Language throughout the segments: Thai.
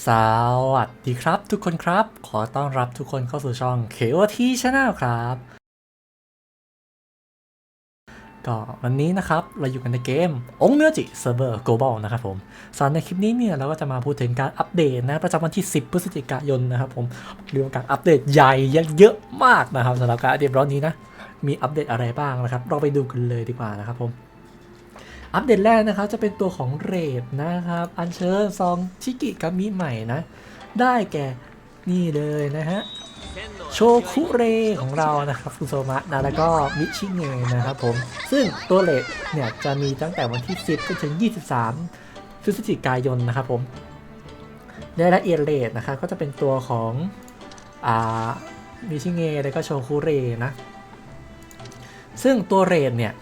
สวัสดีครับทุกคนครับ ขอต้อนรับทุกคนเข้าสู่ช่อง KOT Channel ครับ ก็วันนี้นะครับเราอยู่กันในเกมองเนื้อจิเซิร์ฟเวอร์ global นะครับผมสำหรับในคลิปนี้เนี่ยเราก็จะมาพูดถึงการอัปเดตนะประจำวันที่ 10 พฤศจิกายนนะครับผมเรียกว่าการอัปเดตใหญ่เยอะมากนะครับสำหรับการอัปเดตรอบนี้นะมีอัปเดตอะไรบ้างนะครับ เราไปดูกันเลยดีกว่านะครับผม อัปเดตแรกนะครับจะเป็นตัวของเรดนะครับ อัญเชิญซองชิกิกามิใหม่นะ ได้แก่นี่เลยนะฮะโชคุเรของเรานะครับฟุโซมะนะแล้วก็มิชิเงะนะครับผม ซึ่งตัวเลทเนี่ยจะมีตั้งแต่วันที่ 10จนถึง 23พฤศจิกายนนะครับผมในรายละเอียดเลทนะครับก็จะเป็นตัวของอ่ามิชิเงะแล้วก็โชคุเรนะ ซึ่งตัวเรทเนี่ย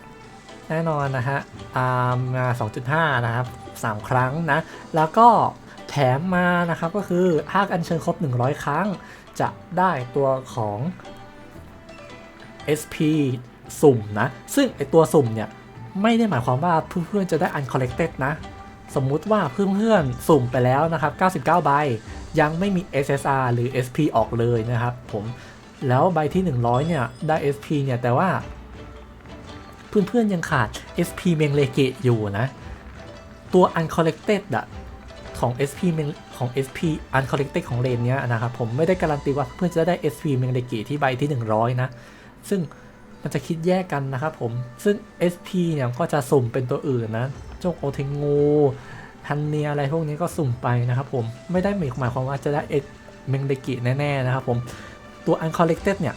แน่นอนนะฮะอ่ามา 2.5 นะครับ 3 ครั้งนะ แล้วก็แถมมานะครับก็คือหากอัญเชิญครบ 100 ครั้ง จะได้ตัวของ SP สุ่มนะ ซึ่งไอตัวสุ่มเนี่ย ไม่ได้หมายความว่าเพื่อนๆจะได้ uncollected นะ สมมุติว่าเพื่อนๆสุ่มไปแล้วนะครับ 99 ใบ ยังไม่มี SSR หรือ SP ออกเลยนะครับผม แล้วใบที่ 100 เนี่ย ได้ SP เนี่ย แต่ว่า เพื่อนๆยังขาด SP เมงเลเกะอยู่นะ ตัว uncollected อะของ SP ของ SP uncollected ของเลนเนี้ยนะครับผมไม่ได้การันตีว่าเพื่อนจะได้ SP เมงเลเกะที่ใบที่ 100 นะ ซึ่งมันจะคิดแยกกันนะครับผม ซึ่ง SP เนี่ยก็จะสุ่มเป็นตัวอื่นนะจงโอเทงูทันเนียอะไรพวกนี้ก็สุ่มไปนะครับผม ไม่ได้หมายความว่าจะได้เมงเลเกะแน่ ๆ นะครับผม ตัว uncollected เนี่ย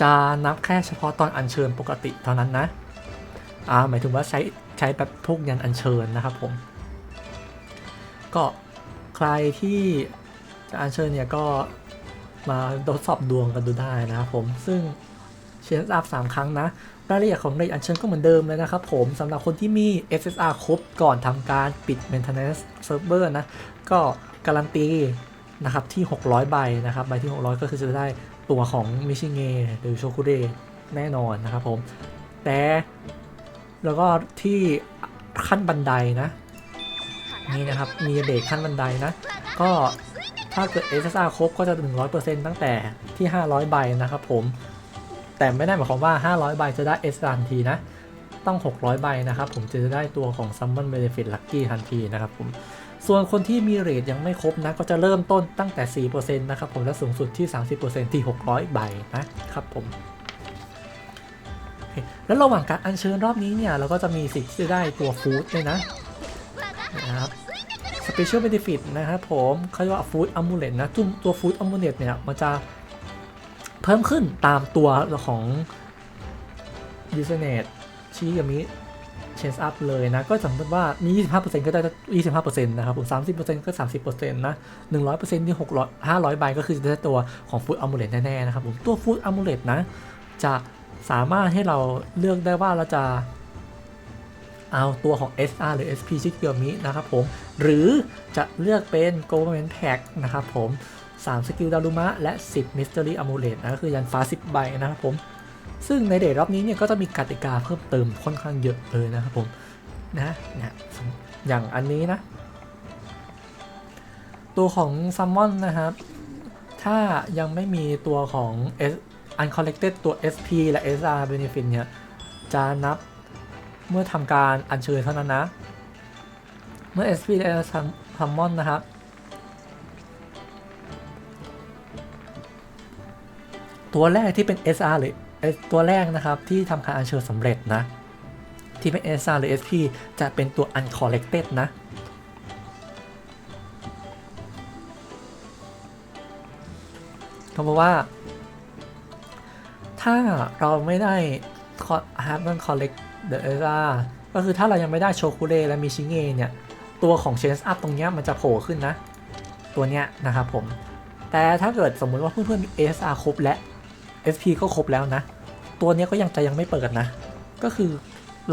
จะนับแค่เฉพาะตอนอัญเชิญปกติเท่านั้นนะ อ่า หมายถึงว่าใช้ใช้แบบพวกยันอัญเชิญนะครับผม ก็ใครที่จะอัญเชิญเนี่ยก็มาทดสอบดวงกันดูได้นะครับผม ซึ่งเชนอัพสามครั้งนะ รายละเอียดของเลขอัญเชิญก็เหมือนเดิมเลยนะครับผมสำหรับคนที่มี SSR ครบก่อนทำการปิด maintenance server นะ ก็การันตีนะครับที่ 600 ใบนะครับ ใบที่ 600 ก็คือจะได้ ตัวของมิชิเงะหรือโชคุเรแน่นอนนะครับผม แต่แล้วก็ที่ขั้นบันไดนะ นี่นะครับ มีเดทขั้นบันไดนะ ก็ถ้าเกิด SSR ครบก็จะ 100%ตั้งแต่ที่ 500 ใบนะครับผม แต่ไม่ได้หมายความว่า 500 ใบจะได้ S ทันทีนะ ต้อง 600 ใบนะครับผมจะได้ตัวของ Summon Benefit Lucky ทันทีนะครับผม ส่วนคนที่มีเรทยังไม่ครบนะ ก็จะเริ่มต้นตั้งแต่ 4%นะครับผมและสูงสุดที่ 30%ที่ 600 ใบนะครับผมแล้วระหว่างการอัญเชิญรอบนี้เนี่ย เราก็จะมีสิทธิ์ที่จะได้ตัวฟู้ดด้วยนะนะครับ Special Benefit นะครับผมเขาเรียกว่าฟู้ดอัมูเลตนะตัวตัวฟู้ดอัมูเลตเนี่ย มันจะเพิ่มขึ้นตามตัวของดิสเนตชิยามิ เชนส์อัพเลยนะ ก็สมมติว่ามี 25%ก็ได้ 25%นะครับผม30%ก็ 30%นะ 100%ที่600 500 ใบก็คือจะได้ตัวของฟูดอัมูเลตแน่ ๆ นะครับผมตัวฟูดอัมูเลตนะ จะสามารถให้เราเลือกได้ว่าเราจะเอาตัวของ SR หรือ SP ชิเกียวมินะครับผม หรือจะเลือกเป็น Government Pack นะครับผม3สกิลดารุมะและ 10 Mystery Amulet นะก็คือยันฟ้า 10 ใบนะครับผม ซึ่งในเดทรอบนี้เนี่ยก็จะมีกติกาเพิ่มเติมค่อนข้างเยอะเลยนะครับผมนะเนี่ยอย่างอันนี้นะ ตัวของซัมมอนนะครับ ถ้ายังไม่มีตัวของ S uncollected ตัว SP และ SR benefit เนี่ย จะนับเมื่อทำการอัญเชิญเท่านั้นนะ เมื่อ SP และ SR ซัมมอนนะครับตัวแรกที่เป็น SR หรือ ตัวแรกนะครับที่ทำการอัญเชิญสำเร็จนะ ที่เป็น SR หรือ SP จะเป็นตัว uncollected นะ เขาบอกว่า ถ้าเราไม่ได้ have non collect the SR ก็คือถ้าเรายังไม่ได้โชคุเรและมิชิเงเนี่ย ตัวของ change up ตรงเนี้ยมันจะโผล่ขึ้นนะ ตัวเนี้ยนะครับผม แต่ถ้าเกิดสมมุติว่าเพื่อนๆมี SR ครบและ SP ก็ครบแล้วนะ ตัวนี้ก็ยังจะยังไม่เปิดนะ ก็คือ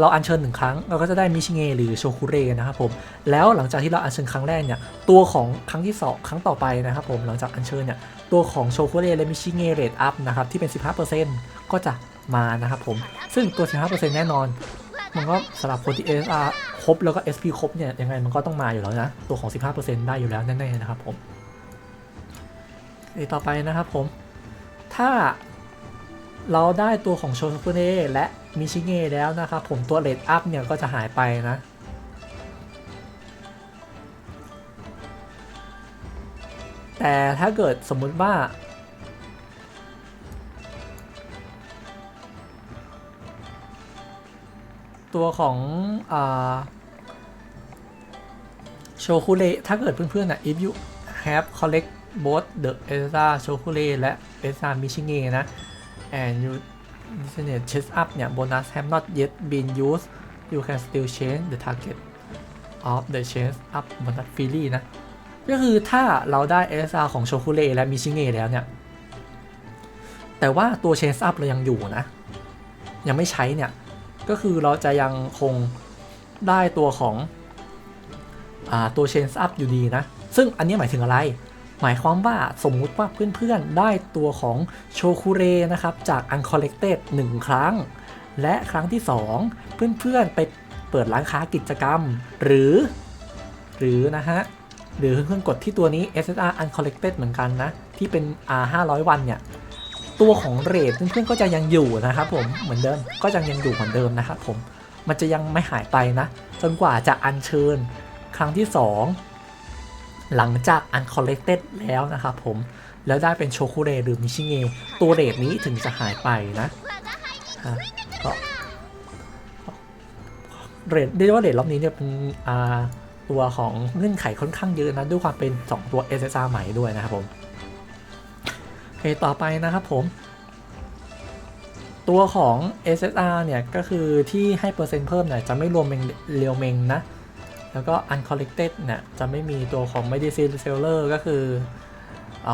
เราอัญเชิญหนึ่งครั้ง เราก็จะได้มิชิเงหรือโชคุเรนะครับผม แล้วหลังจากที่เราอัญเชิญครั้งแรกเนี่ย ตัวของครั้งที่สองครั้งต่อไปนะครับผม หลังจากอัญเชิญเนี่ย ตัวของโชคุเรและมิชิเงเรทอัพนะครับ ที่เป็น 15%ก็จะมานะครับผม ซึ่งตัว 15%แน่นอน มันก็สำหรับคนที่ SR ครบแล้วก็ SP ครบเนี่ย ยังไงมันก็ต้องมาอยู่แล้วนะ ตัวของ 15%ได้อยู่แล้วแน่ๆนะครับผมต่อไปนะครับผม ถ้า เราได้ตัวของโชซุกุเน่และมิชิเง่แล้วนะครับผมตัวเลดอัพเนี่ยก็จะหายไปนะ แต่ถ้าเกิดสมมุติว่า ตัวของอ่โชคุเรถ้าเกิดเพื่อนๆนะ if you have collect both the e s a โชคุเรและ e s a มิชิเงะนะ and you designated chess up เนี่ย bonus have not yet been used you can still change the target of the chess up bonus freely นะ ก็คือถ้าเราได้ SR ของโชคุเล่และมิชิเงะแล้วเนี่ย แต่ว่าตัว chase up เรายังอยู่นะ ยังไม่ใช้เนี่ย ก็คือเราจะยังคงได้ตัวของตัว chase up อยู่ดีนะ ซึ่งอันนี้หมายถึงอะไร หมายความว่าสมมุติว่าเพื่อนๆ ได้ตัวของโชคุเรนะครับ จากอันคอลเลกเต็ดหนึ่งครั้ง และครั้งที่ 2 เพื่อนๆ ไปเปิดร้านค้ากิจกรรม หรือ หรือนะฮะ หรือเพื่อนๆ กดที่ตัวนี้ SSR Uncollected เหมือนกันนะ ที่เป็น R 500 วันเนี่ย ตัวของเรทเพื่อนๆ ก็จะยังอยู่นะครับผมเหมือนเดิมก็ยังยังอยู่เหมือนเดิมนะครับผมมันจะยังไม่หายไปนะ จนกว่าจะอันเชิญครั้งที่ 2 หลังจาก uncollected แล้วนะครับผม แล้วได้เป็นโชคุเรหรือมิชิเงตัวเรทนี้ถึงจะหายไปนะก็เรทได้ว่าเรทรอบนี้เนี่ยเป็นตัวของเงื่อนไขค่อนข้างเยอะนะด้วยความเป็น 2 ตัว SSR ใหม่ด้วยนะครับผมโอเคต่อไปนะครับผม ตัวของ SSR เนี่ยก็คือที่ให้เปอร์เซ็นต์เพิ่มเนี่ยจะไม่รวมเมงเรียวเมงนะ แล้วก็ uncollected เนี่ยจะไม่มีตัวของ medicine seller ก็คือ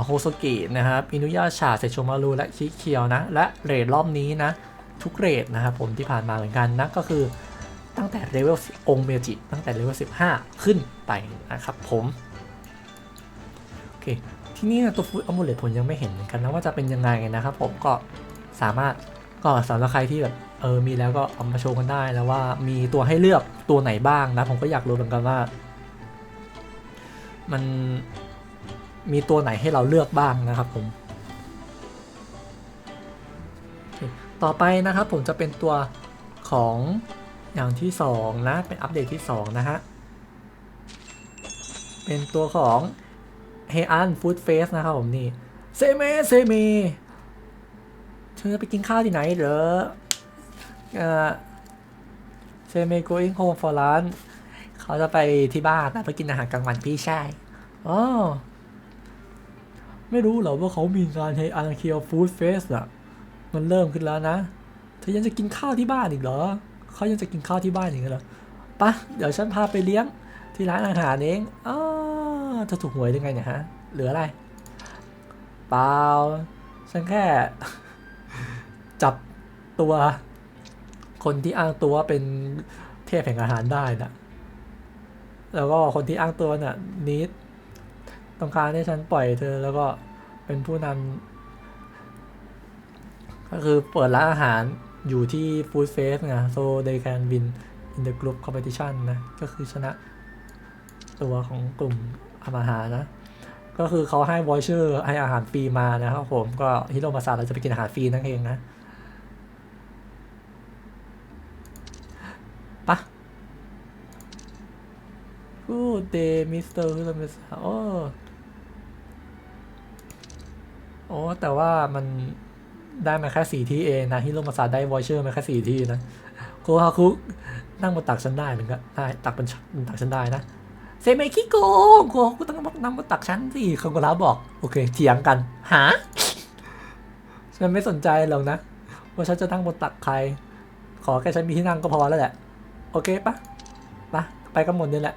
โฮโซกินะครับอินุยาชาเซชูมารูและคิเคียวนะ และเรทรอบนี้นะ ทุกเรทนะครับผมที่ผ่านมาเหมือนกันนะก็คือตั้งแต่เลเวลองเมจิตั้งแต่เลเวล15 ขึ้นไปนะครับผมโอเคที่นี่ตัวฟูดอมูเลตผมยังไม่เห็นเหมือนกันนะว่าจะเป็นยังไงนะครับผมก็สามารถก็สำหรับใครที่แบบ เออมีแล้วก็เอามาโชว์กันได้แล้วว่ามีตัวให้เลือกตัวไหนบ้างนะผมก็อยากรู้เหมือนกันว่า มันมีตัวไหนให้เราเลือกบ้างนะครับผม ต่อไปนะครับผมจะเป็นตัวของอย่างที่ 2 นะ เป็นอัปเดตที่ 2 นะฮะ เป็นตัวของเฮอันฟูดเ Face นะครับผมนี่ เซเมเซเมเธอไปกินข้าวที่ไหนเหรอ เซเมโกอิงโฮมฟอร์ลันเขาจะไปที่บ้านนะเพื่อกินอาหารกลางวันพี่ชายอ๋อไม่รู้เหรอว่าเขามีงานไฮอาร์เคียวฟู้ดเฟสอะมันเริ่มขึ้นแล้วนะเธอยังจะกินข้าวที่บ้านอีกเหรอเขายังจะกินข้าวที่บ้านอย่างเงี้ยเหรอปะเดี๋ยวฉันพาไปเลี้ยงที่ร้านอาหารเองอ๋อจะถูกหวยยังไงเนี่ยฮะเหลืออะไร เปล่า ฉันแค่ จับตัว คนที่อ้างตัวเป็นเทพแห่งอาหารได้นะแล้วก็คนที่อ้างตัวน่ะนิดต้องการให้ฉันปล่อยเธอแล้วก็เป็นผู้นำก็คือเปิดร้านอาหารอยู่ที่ฟู้ดเฟสนะ so they can win in the group competition นะ ก็คือชนะตัวของกลุ่มอาหารนะ ก็คือเขาให้วอชเชอร์ให้อาหารฟรีมานะครับผม ก็ฮิโรมาซาเราจะไปกินอาหารฟรีนั่นเองนะ Good day Mr. คือเราเป็นโอ้โอ้แต่ว่ามันได้มาแค่สี่ที่เองนะฮิโรมาซาได้วอยเชอร์มาแค่สี่ที่นะโคฮาคุนั่งบนตักฉันได้หนึ่งก็ได้ตักเป็นตักฉันได้นะเซเมคิโกโคฮาคุต้องนั่งบนตักฉันสิคังกระบอก โอเคเถียงกันหาฉันไม่สนใจหรอกนะว่าฉันจะนั่งบนตักใคร ขอแค่ฉันมีที่นั่งก็พอแล้วแหละ โอเคปะปะไปกันหมดนี่แหละ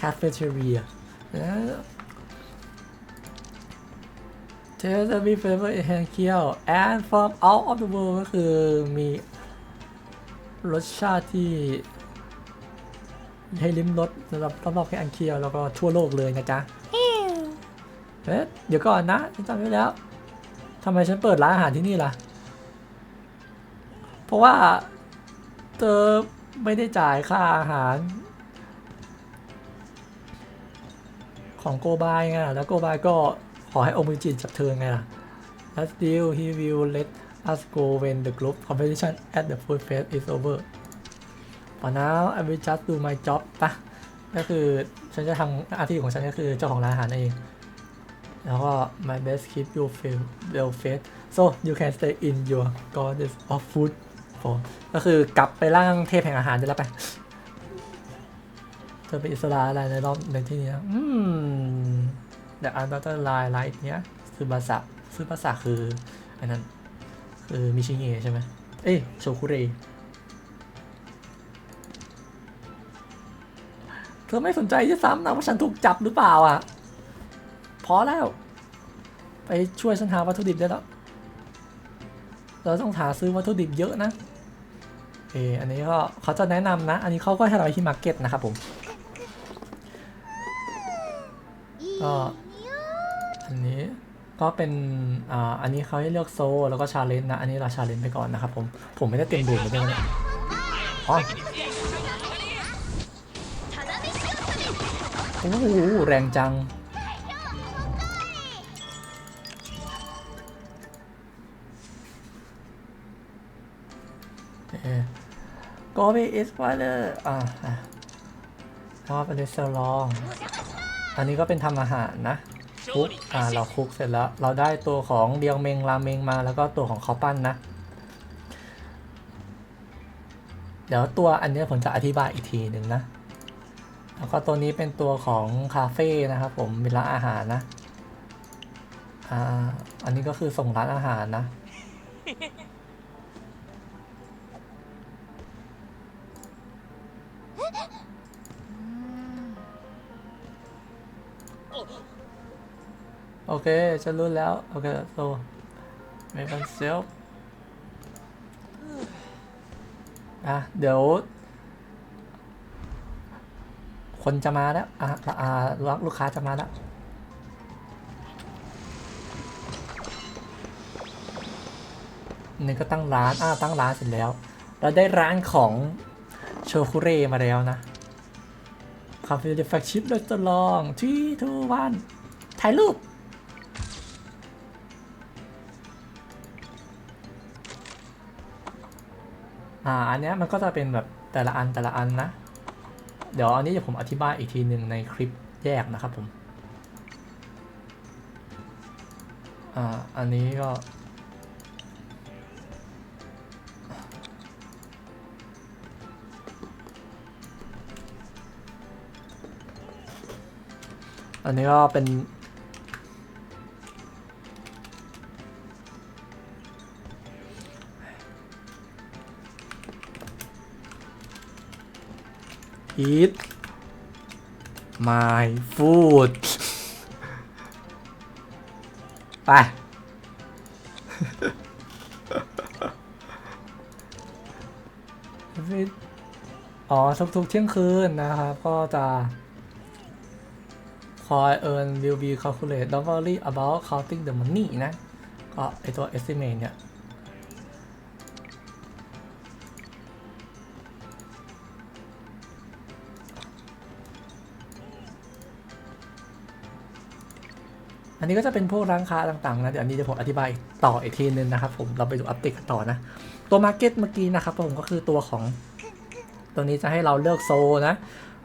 caf- cafeteria. Uh, Taste every flavor in hand เคี้ยว and from out of the world ก็คือมีรสชาติที่ให้ลิ้มรสสำหรับรอบๆแค่อันเคียวแล้วก็ทั่วโลกเลยนะจ๊ะเอ๊ะเดี๋ยวก่อนนะฉันจำไว้แล้วทำไมฉันเปิดร้านอาหารที่นี่ล่ะ เพราะว่าเธอไม่ได้จ่ายค่าอาหาร ของโกบายไงแล้วโกบายก็ขอให้องค์มิจินจับเธอไงล่ะ Last deal he will let us go when the group competition at the food fest is over for now I will just do my job ปะก็คือฉันจะทำหน้าที่ของฉันก็คือเจ้าของร้านอาหารเอง แล้วก็ my best keep you feel well fed so you can stay in your goddess of food for ก็คือกลับไปร่างเทพแห่งอาหารได้แล้วไป เธอเป็นอิสระอะไรในรอบในที่นี้อืม The Another Line ไลท์เนี้ยคือภาษาคือภาษาคืออันนั้นคือมิชิเงะใช่ไหมเอ้ยโชคุเรเธอไม่สนใจที่ซ้ำนะว่าฉันถูกจับหรือเปล่าอะ พอแล้ว ไปช่วยฉันหาวัตถุดิบได้แล้ว เราต้องหาซื้อวัตถุดิบเยอะนะ เอออันนี้ก็เขาจะแนะนำนะ อันนี้เขาก็ให้เราที่มาร์เก็ตนะครับผม ก็อันนี้ก็เป็นอ่าอันนี้เขาให้เลือกโซลแล้วก็ชาเลนจ์นะ อันนี้เราชาเลนจ์ไปก่อนนะครับผม ผมไม่ได้เตรียมดูมาด้วยนะเนี่ยอ๋อโอ้โหแรงจังก็ไปเอสไวเลอร์อ่าอะก็เป็นเรสเตอรอง อันนี้ก็เป็นทำอาหารนะคุกอ่าเราคุกเสร็จแล้ว เราได้ตัวของเดียวเมงราเมงมาแล้วก็ตัวของเข้าปั้นนะ เดี๋ยวตัวอันนี้ผมจะอธิบายอีกทีหนึ่งนะ แล้วก็ตัวนี้เป็นตัวของคาเฟ่นะครับผมเป็นร้านอาหารนะอ่าอันนี้ก็คือส่งร้านอาหารนะ ฉันรู้แล้ว โอเคโซเมกันเซลอะ เดี๋ยว คนจะมาแล้ว อะอ่าลูกค้าจะมาแล้วนี่ก็ตั้งร้านอ่าตั้งร้านเสร็จแล้ว เราได้ร้านของโชคุเรมาแล้วนะ คาเฟ่เดฟแฟกชิปเรสตอรองที่ทูวันถ่ายรูป อ่าอันเนี้ยมันก็จะเป็นแบบแต่ละอันแต่ละอันนะ เดี๋ยวอันนี้เดี๋ยวผมอธิบายอีกทีหนึ่งในคลิปแยกนะครับผมอ่าอันนี้ก็อันนี้ก็เป็น eat my food ไป อ๋อ ทุกๆเที่ยงคืนนะครับ ก็จะคอย earn will be calculate don't worry about counting the money นะ ก็ไอตัว estimate เนี่ย นนี้ก็จะเป็นพวกร้านค้าต่างๆนะเดี๋ยวอันนี้เดี๋ยวผมอธิบายต่ออีกทีนึงนะครับผมเราไปดูอัปเดตกันต่อนะ ตัวมาร์เก็ตเมื่อกี้นะครับผมก็คือตัวของ ตัวนี้จะให้เราเลือกโซนะ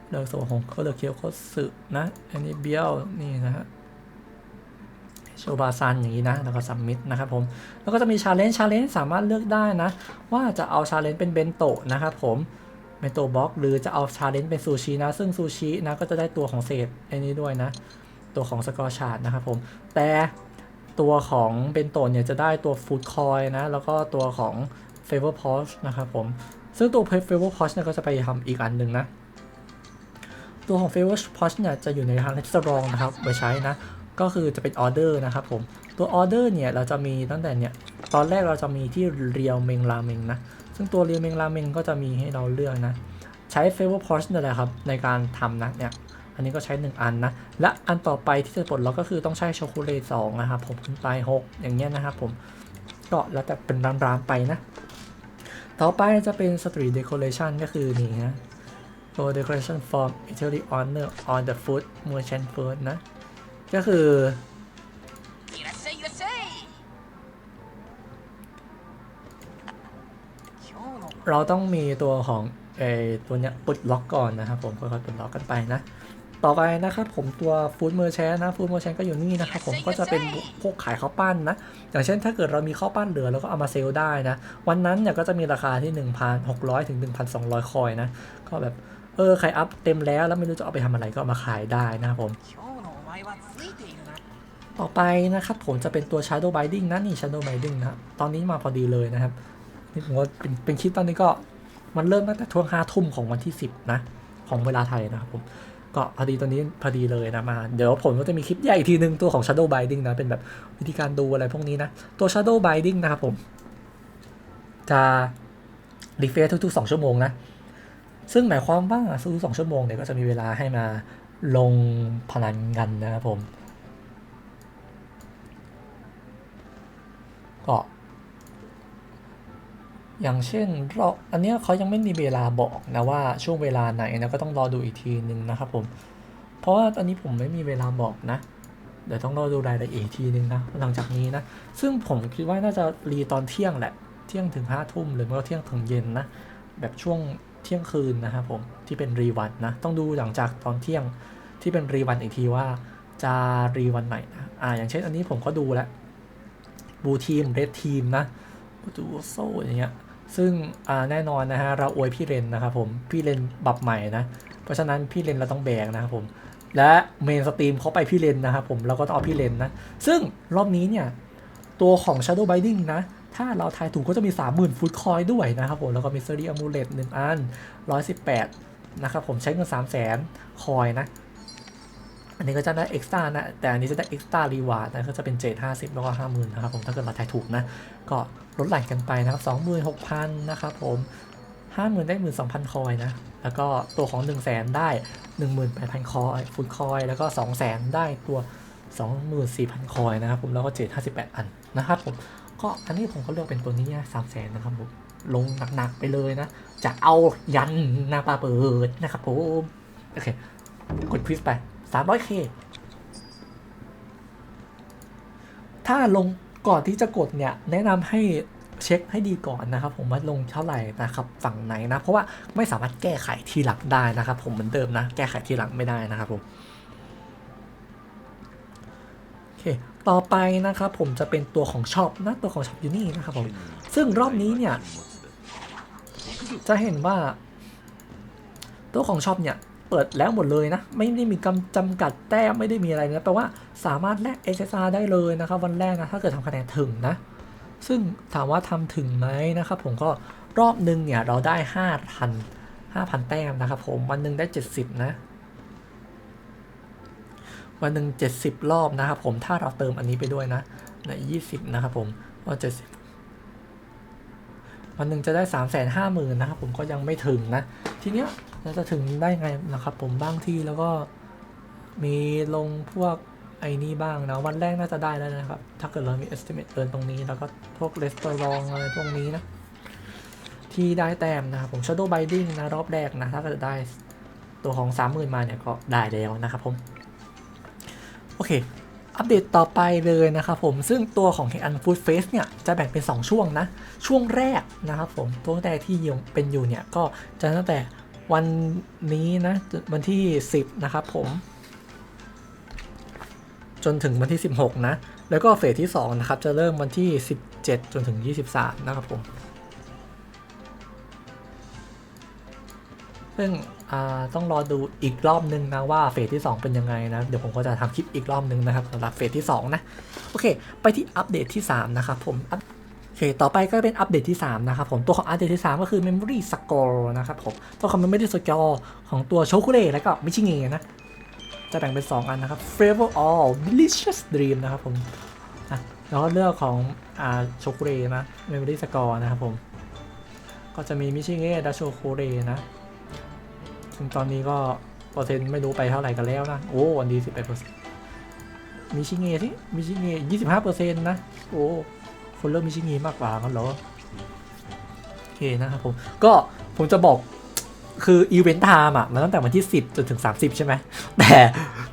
เลือกโซของโคเดเคียวโคสึนะอันนี้เบี้ยวนี่นะฮะโชบาซันอย่างนี้นะ แล้วก็ซัมมิตนะครับผม แล้วก็จะมีชาเลนจ์ชาเลนจ์สามารถเลือกได้นะ ว่าจะเอาชาเลนจ์เป็นเบนโตะนะครับผมเบนโตะบ็อกหรือจะเอาชาเลนจ์เป็นซูชินะ ซึ่งซูชินะก็จะได้ตัวของเศษไอ้นี้ด้วยนะ ตัวของสกอร์ชาร์ดนะครับผม แต่ตัวของเบนโตะเนี่ยจะได้ตัวฟูดคอยนะ แล้วก็ตัวของเฟเวอร์พอชนะครับผม ซึ่งตัว f a v o r Posh เนี่ยก็จะไปทำอีกอันหนึ่งนะ ตัวของ f a v o r Posh เนี่ยจะอยู่ในทาง Restaurant นะครับไว้ใช้นะ ก็คือจะเป็นออเดอร์นะครับผม ตัวออเดอร์เนี่ยเราจะมีตั้งแต่เนี่ยตอนแรกเราจะมีที่เรียวเมงราเมงนะ ซึ่งตัวเรียวเมงราเมงก็จะมีให้เราเลือกนะ ใช้ f a v o r Posh นี่แหละครับในการทำนะเนี่ย อันนี้ก็ใช้ 1 อันนะ และอันต่อไปที่จะปลดล็อกก็คือต้องใช้ช็อกโกแลตสองนะครับผมขึ้นไป 6 อย่างเงี้ยนะครับผมก็แล้วแต่เป็นรามๆไปนะ ต่อไปจะเป็นสตรีทเดคอเรชันก็คือนี่ฮะ so decoration form italy honor on the food merchant food นะ ก็คือเราต้องมีตัวของไอตัวเนี้ยปลดล็อกก่อนนะครับผมค่อยๆปลดล็อกกันไปนะ ต่อไปนะครับผมตัวฟู้ดเมอร์แชนนะฟู้ดเมอร์แชนก็อยู่นี่นะครับผมก็จะเป็นพวกขายข้าวปั้นนะ อย่างเช่นถ้าเกิดเรามีข้าวปั้นเหลือเราก็เอามาเซลล์ได้นะ วันนั้นเนี่ยก็จะมีราคาที่ 1,600 ถึง 1,200 คอยนะ ก็แบบเออใครอัพเต็มแล้วแล้วไม่รู้จะเอาไปทำอะไรก็มาขายได้นะครับผมต่อไปนะครับผมจะเป็นตัว Shadow Binding นะนี่ Shadow Binding นะตอนนี้มาพอดีเลยนะครับนี่ผมว่าเป็นเป็นคลิปตอนนี้ก็มันเริ่มตั้งแต่ช่วงห้าทุ่มของวันที่ 10 นะ ของเวลาไทยนะครับผม ก็พอดีตอนนี้พอดีเลยนะมา เดี๋ยวผมก็จะมีคลิปใหญ่อีกทีนึงตัวของ Shadow Binding นะ เป็นแบบวิธีการดูอะไรพวกนี้นะ ตัว Shadow Binding นะครับผม จะรีเฟรชทุกๆ 2 ชั่วโมงนะ ซึ่งหมายความว่าทุกๆ2ชั่วโมงเนี่ยก็จะมีเวลาให้มาลงพนันกันนะครับผม ก็ อย่างเช่นเราอันนี้เขายังไม่มีเวลาบอกนะว่าช่วงเวลาไหนนะก็ต้องรอดูอีกทีหนึ่งนะครับผม เพราะว่าตอนนี้ผมไม่มีเวลาบอกนะ เดี๋ยวต้องรอดูรายละเอียดอีกทีนึงนะหลังจากนี้นะ ซึ่งผมคิดว่าน่าจะรีตอนเที่ยงแหละ เที่ยงถึงห้าทุ่มหรือไม่ก็เที่ยงถึงเย็นนะ แบบช่วงเที่ยงคืนนะครับผมที่เป็นรีวันนะ ต้องดูหลังจากตอนเที่ยงที่เป็นรีวันอีกทีว่าจะรีวันไหนนะ อ่า อย่างเช่นอันนี้ผมก็ดูแล้วบูทีมเรดทีมนะดูโซ่อย่างเงี้ย ซึ่งแน่นอนนะฮะเราอวยพี่เรนนะครับผมพี่เรนบับใหม่นะเพราะฉะนั้นพี่เรนเราต้องแบกนะครับผมและเมนสตรีมเขาไปพี่เรนนะครับผมเราก็ต้องเอาพี่เรนนะ ซึ่งรอบนี้เนี่ยตัวของ Shadow Binding นะ ถ้าเราทายถูกก็จะมี 30,000 ฟุตคอยด้วยนะครับผม แล้วก็มี s ซ r รีอ m มูเลตหนึ่งอัน 118 นะครับผมใช้เงิน 3 0 0 0 0 0 คอยนะ อันนี้ก็จะได้เอ็กซ์ตร้านะ แต่อันนี้จะได้เอ็กซ์ตร้ารีวาร์ดนะ ก็จะเป็นเจ็ด50แล้วก็50,000นนะครับผม ถ้าเกิดเราทายถูกนะ ก็ลดหลั่นกันไปนะครับ26,000นนะครับผม50,000ได้12,000คอยนะ แล้วก็ตัวของ100,000ได้18,000คอยฟุตคอย แล้วก็200,000ได้ตัว24,000คอยนะครับผม แล้วก็เจ็ด58อันนะครับผม ก็อันนี้ผมก็เลือกเป็นตัวนี้นะ300,000นะครับผม ลงหนักๆไปเลยนะ จะเอายันหน้าปลาเปิดนะครับผม โอเค กดควิสไป 300k ถ้าลงก่อนที่จะกดเนี่ยแนะนำให้เช็คให้ดีก่อนนะครับ ผมว่าลงเท่าไหร่นะครับฝั่งไหนนะ เพราะว่าไม่สามารถแก้ไขทีหลังได้นะครับ ผมเหมือนเดิมนะ แก้ไขทีหลังไม่ได้นะครับผมโอเคต่อไปนะครับผมจะเป็นตัวของช็อปนะตัวของช็อปอยู่นี่นะครับผมซึ่งรอบนี้เนี่ยจะเห็นว่า ตัวของช็อปเนี่ย เปิดแล้วหมดเลยนะ ไม่ได้มีกำจำกัดแต้มไม่ได้มีอะไรนะแปลว่าสามารถแลก SSR ได้เลยนะครับ วันแรกนะถ้าเกิดทำคะแนนถึงนะ ซึ่งถามว่าทำถึงไหมนะครับ ผมก็รอบหนึ่งเนี่ยเราได้ 5,000 5,000 แต้มนะครับ ผมวันหนึ่งได้ 70 นะ วันหนึ่ง70 รอบนะครับ ผมถ้าเราเติมอันนี้ไปด้วยนะใน20 นะครับ ผมก็70วันหนึ่งจะได้3ามแสนห้าหมื่นนะครับผมก็ยังไม่ถึงนะ ทีเนี้ย เราจะถึงได้ไงนะครับผมบางที่แล้วก็มีลงพวกไอ้นี่บ้างนะวันแรกน่าจะได้แล้วนะครับ ถ้าเกิดเรามี estimate เอินตรงนี้ แล้วก็พวก restaurant อะไรพวกนี้นะ ที่ได้แต้มนะครับผม shadow binding นะ รอบแรกนะ ถ้าเกิดได้ตัวของ 30,000 มาเนี่ย ก็ได้แล้วนะครับผม โอเค อัปเดตต่อไปเลยนะครับผม ซึ่งตัวของ h ฮ n Food Face เนี่ย จะแบ่งเป็น 2 ช่วงนะ ช่วงแรกนะครับผม ตัวแรกที่ยังเป็นอยู่เนี่ย ก็จะตั้งแต่ วันนี้นะวันที่ 10 นะครับผม จนถึงวันที่ 16 นะ แล้วก็เฟสที่ 2 นะครับ จะเริ่มวันที่ 17 จนถึง 23 นะครับผม ซึ่งอ่าต้องรอดูอีกรอบนึงนะว่าเฟสที่ 2 เป็นยังไงนะ เดี๋ยวผมก็จะทำคลิปอีกรอบนึงนะครับสำหรับเฟสที่ 2 นะ โอเค ไปที่อัปเดตที่ 3 นะครับผมอั โอเค ต่อไปก็เป็นอัปเดตที่ 3 นะครับผม ตัวของอัปเดตที่ 3 ก็คือ Memory Score นะครับผม ตัวของ Memory Score ของตัวโชคุเ e แล้วก็มิชิเงนะ จะแบ่งเป็น 2 อันนะครับ Flavor All Delicious Dream นะครับผมอะแล้วก็เลือกของอ่าโชคุเ e นะ Memory Score นะครับผม ก็จะมีมิชิเงะและโชคุเ e นะ ซึ่งตอนนี้ก็เปอร์เซ็นต์ไม่รู้ไปเท่าไหร่กันแล้วนะ โอ้วันดี11เปอร์เซ็นต์มิชิเงะที่มิชิเงะ25เปอร์เซ็นต์นะ โอ้ คนเริ่มมิชิเงะมากกว่ากันเหรอโอเคนะครับผมก็ผมจะบอกคืออีเวนต์ไทม์อะมันตั้งแต่วันที่ 10 จนถึง 30 ใช่ไหมแต่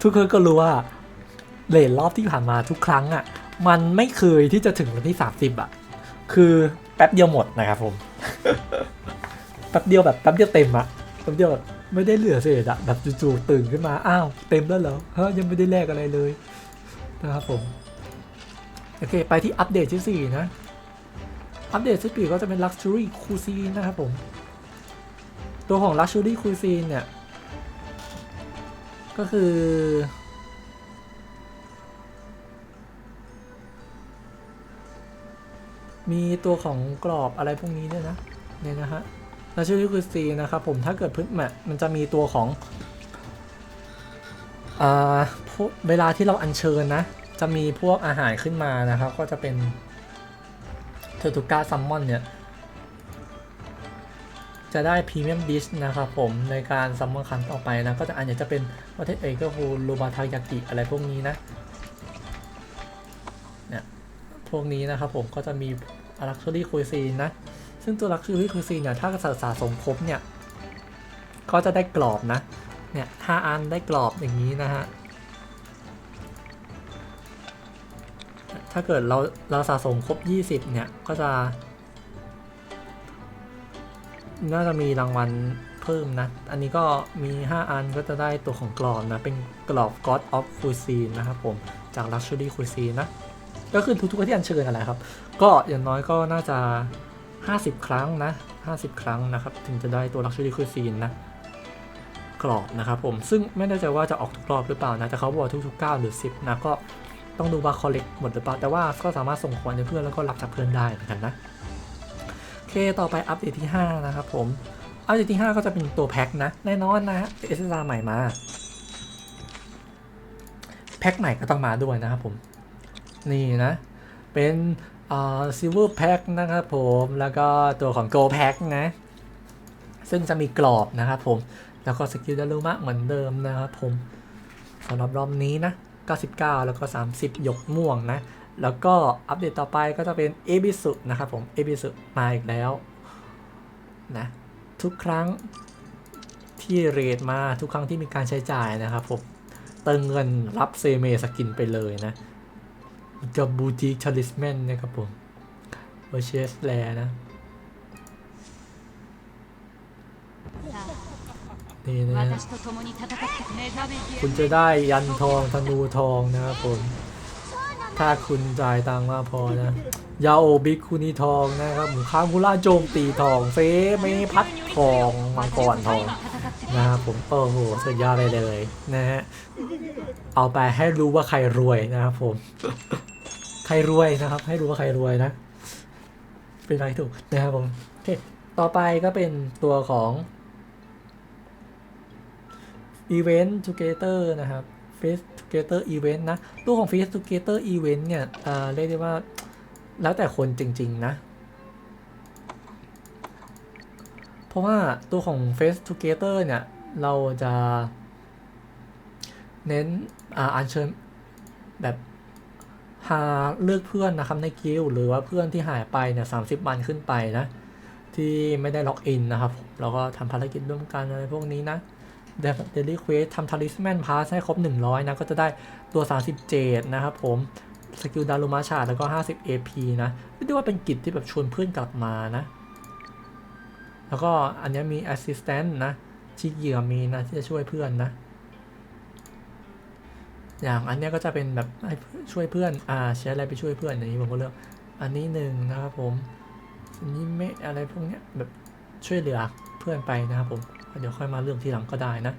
ทุกคนก็รู้ว่าเลทรอบที่ผ่านมาทุกครั้งอะมันไม่เคยที่จะถึงวันที่ 30 อะ คือแป๊บเดียวหมดนะครับผม แป๊บเดียวแบบแป๊บเดียวเต็มอะแป๊บเดียวแบบไม่ได้เหลือเศษอะแบบจู่ๆตื่นขึ้นมา อ้าว เต็มแล้วเหรอเฮ้ยยังไม่ได้แลกอะไรเลยนะครับผม โอเค ไปที่อัปเดตที่นะ อัปเดตที่สี่ก็จะเป็น Luxury Cuisine นะครับผม ตัวของ Luxury Cuisine เนี่ย ก็คือ มีตัวของกรอบอะไรพวกนี้ด้วยนะ เนี่ยนะฮะ Luxury Cuisine นะครับผม ถ้าเกิดพื้นแมทมันจะมีตัวของ เวลาที่เราอัญเชิญนะ จะมีพวกอาหารขึ้นมานะครับ ก็จะเป็นเทอร์ตูก้าซัมมอนเนี่ย จะได้พรีเมียมดิชนะครับผมในการซัมมอนครั้งต่อไปนะ ก็จะอันนี้จะเป็นประเทศเอกก็คือรูบาทายากิอะไรพวกนี้นะเนี่ยพวกนี้นะครับผมก็จะมี Luxury Cuisine นนะ ซึ่งตัว Luxury Cuisine เนี่ยถ้าสะสมครบเนี่ย ก็จะได้กรอบนะเนี่ยห้าอันได้กรอบอย่างนี้นะฮะ ถ้าเกิดเราเราสะสมครบ 20 เนี่ย ก็จะ น่าจะมีรางวัลเพิ่มนะ อันนี้ก็มี 5 อันก็จะได้ตัวของกรอบนะ เป็นกรอบ God of Cuisine นะครับผม จาก Luxury Cuisine นะ ก็คือทุกๆที่อันเชิญอะไรครับ ก็อย่างน้อยก็น่าจะ 50 ครั้งนะ 50 ครั้งนะครับ ถึงจะได้ตัว Luxury Cuisine นะกรอบนะครับผม ซึ่งไม่แน่ใจว่าจะออกทุกรอบหรือเปล่านะ แต่เขาบอกทุกๆ9หรือ 10 นะ ก็ ต้องดูว่า collect หมดหรือเปล่าแต่ว่าก็สามารถส่งของให้เพื่อนแล้วก็รับจากเพื่อนได้เหมือนกันนะโอเคต่อไปอัปเดตที่ 5 นะครับผมอัปเดตที่ 5 ก็จะเป็นตัวแพ็คนะแน่นอนนะฮะเอสซาใหม่มาแพ็คใหม่ก็ต้องมาด้วยนะครับผมนี่นะเป็นอ่าซิลเวอร์แพ็คนะครับผมแล้วก็ตัวของโกลแพ็คนะซึ่งจะมีกรอบนะครับผม แล้วก็สกิลดารุมะเหมือนเดิมนะครับผมสำหรับรอบนี้นะ 99 แล้วก็ 30 หยกม่วงนะ แล้วก็อัปเดตต่อไปก็จะเป็นเอบิสุนะครับผมเอบิสุมาอีกแล้วนะทุกครั้งที่เรทมาทุกครั้งที่มีการใช้จ่ายนะครับผมเติมเงินรับเซเมสกินไปเลยนะกับบูติกชาริสแมนนะครับผมเวอร์เชสแลนะ นี่นะคุณจะได้ยันทองธนูทองนะครับผม ถ้าคุณจ่ายตังค์มาพอนะยาโอบิคุนิทองนะครับหมูข้ามคุระโจมตีทอง เฟเมพัดทองมังกรทองนะครับผมเออโหสุดยอดเลยเลยนะฮะเอาไปให้รู้ว่าใครรวยนะครับผม ใครรวยนะครับ ให้รู้ว่าใครรวยนะ เป็นไรถูกนะครับผมโอเคต่อไปก็เป็นตัวของ Event Together นะครับ Face Together Event นะ ตัวของ Face Together Event เนี่ยเรียกได้ว่าแล้วแต่คนจริง ๆ นะ เพราะว่าตัวของ Face Together เนี่ย เราจะเน้นอ่าอัญเชิญแบบหาเลือกเพื่อนนะครับในกิลหรือว่าเพื่อนที่หายไปเนี่ยสาวันขึ้นไปนะ ที่ไม่ได้ล็อกอินนะครับผมแล้วก็ทำภารกิจร่วมกันอะไรพวกนี้นะ เดลี่เควสทำทาริสแมนพาสให้ครบ 100 นะ ก็จะได้ตัว 37 นะครับผม สกิลดารุมาชาแล้วก็ 50 AP นะไม่ได้ว่าเป็นกิจที่แบบชวนเพื่อนกลับมานะ แล้วก็อันนี้มี Assistant นะที่เหยื่อมีนะ ที่จะช่วยเพื่อนนะ อย่างอันนี้ก็จะเป็นแบบช่วยเพื่อนอ่าใช้อะไรไปช่วยเพื่อนอย่างนี้ผมก็เลือกอันนี้หนึ่งนะครับผมอันนี้ไม่อะไรพวกเนี้ยแบบช่วยเหลือเพื่อนไปนะครับผม เดี๋ยวค่อยมาเลือกทีหลังก็ได้นะ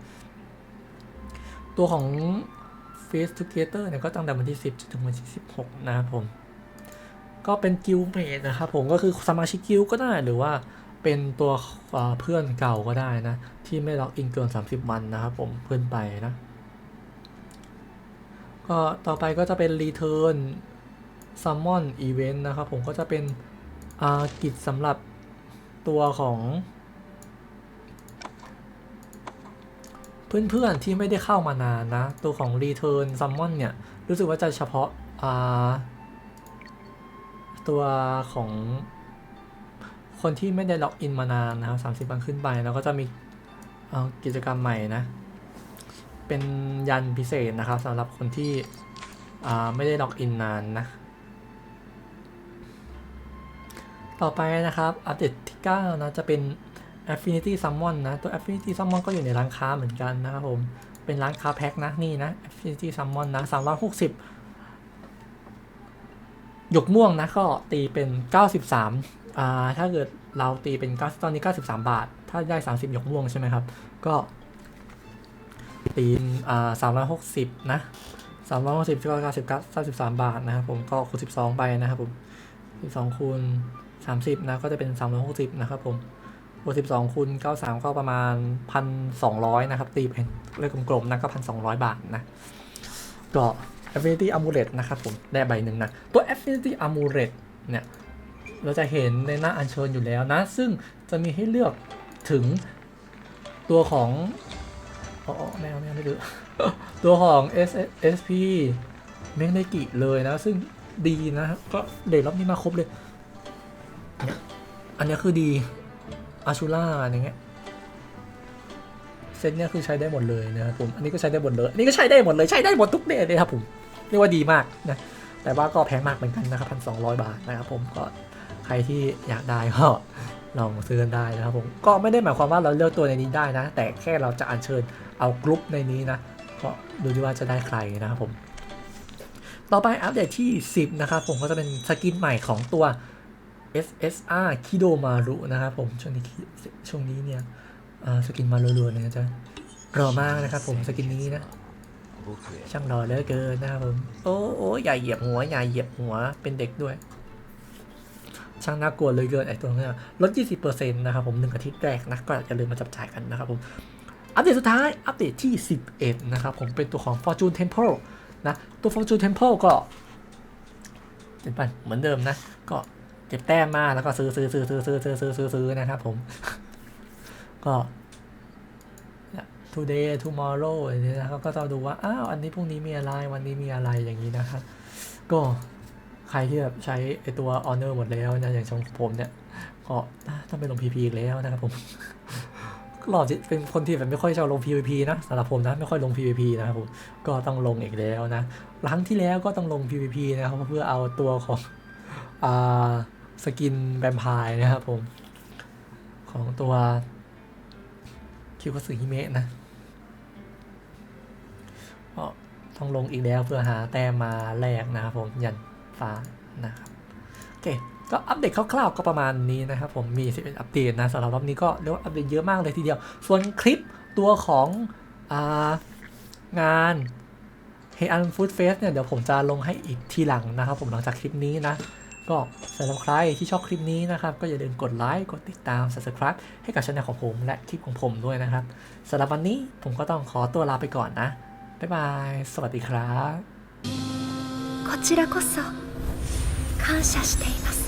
ตัวของ Face Together เนี่ยก็ตั้งแต่วันที่ 10จนถึงวันที่ 16 นะครับผม ก็เป็นกิลเมดนะครับผมก็คือสมาชิกกิลก็ได้หรือว่าเป็นตัวเพื่อนเก่าก็ได้นะ ที่ไม่ล็อกอินเกิน 30 วันนะครับผมเพื่อนไปนะ ก็ต่อไปก็จะเป็น Return Summon Event นะครับผมก็จะเป็นอากิจสำหรับตัวของ เพื่อนๆที่ไม่ได้เข้ามานานนะ ตัวของ Return Summon เนี่ย รู้สึกว่าจะเฉพาะาตัวของคนที่ไม่ได้ล็อกอินมานานนะครับ30วันขึ้นไป แล้วก็จะมีกิจกรรมใหม่นะ เป็นยันพิเศษนะครับสำหรับคนที่ไม่ได้ล็อกอินนานนะ ต่อไปนะครับ อัปเดตที่ 9 นะ จะเป็น Affinity Summon นะ ตัว Affinity Summon ก็อยู่ในร้านค้าเหมือนกันนะครับผม เป็นร้านค้าแพ็คนะ นี่นะ Affinity Summon นะ360หยกม่วงนะ ก็ตีเป็น 93อ่าถ้าเกิดเราตีเป็น9ตอนนี้ 93 บาท ถ้าได้ 30หยกม่วงใช่ไหมครับ ก็ตีนอ่า360 นะ360ก็99 93บาทนะครับผม ก็คูณ 12 ไปนะครับผม 12คูณ30 นะ ก็จะเป็น 360 นะครับผม บวก12คูณ93ก็ประมาณ1,200นะครับ ตีเป็นเลขกลมๆนะก็1,200บาทนะก็ Affinity Amulet นะครับผมได้ใบหนึ่งนะ ตัว Affinity Amulet เนี่ย เราจะเห็นในหน้าอัญเชิญอยู่แล้วนะ ซึ่งจะมีให้เลือกถึงตัวของอ๋ออ๋อแมวแมวไม่รู้ตัวของ S S P เมงเนกิเลยนะ ซึ่งดีนะ ก็เดทรอบนี้มาครบเลย อันนี้คือดี อาชูล่าอย่างเงี้ยเซตเนี้ยคือใช้ได้หมดเลยนะครับผม อันนี้ก็ใช้ได้หมดเลย อันนี้ก็ใช้ได้หมดเลย ใช้ได้หมดทุกเดทเลยครับผม เรียกว่าดีมากนะ แต่ว่าก็แพงมากเหมือนกันนะครับพันสองร้อยบาทนะครับผม ก็ใครที่อยากได้ก็ลองซื้อกันได้นะครับผม ก็ไม่ได้หมายความว่าเราเลือกตัวในนี้ได้นะ แต่แค่เราจะอัญเชิญเอากรุ๊ปในนี้นะ ก็ดูดีว่าจะได้ใครนะครับผม ต่อไปอัปเดตที่ 10 นะครับผมก็จะเป็นสกินใหม่ของตัว SSR Kidomaru นะครับผมช่วงนี้ช่วงนี้เนี่ยอ่าสกินมารัวๆเลยนะจ๊ะรอมากนะครับผมสกินนี้นะ ช่างรอเหลือเกินนะครับผม โอ้โอ้อย่าเหยียบหัวอย่าเหยียบหัวเป็นเด็กด้วย ช่างน่ากลัวเหลยเกินไอตัวนี้ลด 20%นะครับผมหนึ่งอาทิตย์แรกนะก็อย่าลืมมาจับจ่ายกันนะครับผมอัปเดตสุดท้าย อัปเดตที่ 11 นะครับผมเป็นตัวของ Fortune Temple นะ ตัว Fortune Temple ก็เป็นปันเหมือนเดิมนะ ก็ เก็บแต้มมาแล้วก็ซื้อซื้อซื้อซื้อซื้อซื้อซื้อซื้อซื้อนะครับผม ก็ today tomorrow อย่างนี้นะครับก็จะดูว่า อ้าว อันนี้พรุ่งนี้มีอะไร วันนี้มีอะไรอย่างนี้นะครับ ก็ใครที่แบบใช้ไอตัว honor หมดแล้วนะ อย่างชงผมเนี่ย ก็ต้องไปลง PP อีกแล้วนะครับผมก็หล่อจะเป็นคนที่แบบไม่ค่อยชอบลง PVP นะสำหรับผมนะไม่ค่อยลง PVP นะครับผมก็ต้องลงอีกแล้วนะครั้งที่แล้วก็ต้องลง PVP นะครับเพื่อเอาตัวของอ่า สกินแวมไพร์นะครับผม ของตัวคิวคัสึฮิเมะนะก็ต้องลงอีกแล้วเพื่อหาแต้มมาแลกนะครับผมยันฟ้านะครับโอเคก็อัปเดตคร่าวๆก็ประมาณนี้นะครับผมมี11อัปเดตนะสำหรับรอบนี้ก็เรียกว่าอัปเดตเยอะมากเลยทีเดียว ส่วนคลิปตัวขององานเฮอันฟู้ดเฟสเนี่ยเดี๋ยวผมจะลงให้อีกทีหลังนะครับผมหลังจากคลิปนี้นะก็สำหรับใครที่ชอบคลิปนี้นะครับ ก็อย่าลืมกดไลค์กดติดตาม subscribe ให้กับช่องของผมและคลิปของผมด้วยนะครับสำหรับวันนี้ผมก็ต้องขอตัวลาไปก่อนนะ บ๊ายบาย สวัสดีครับ こちらこそ感謝しています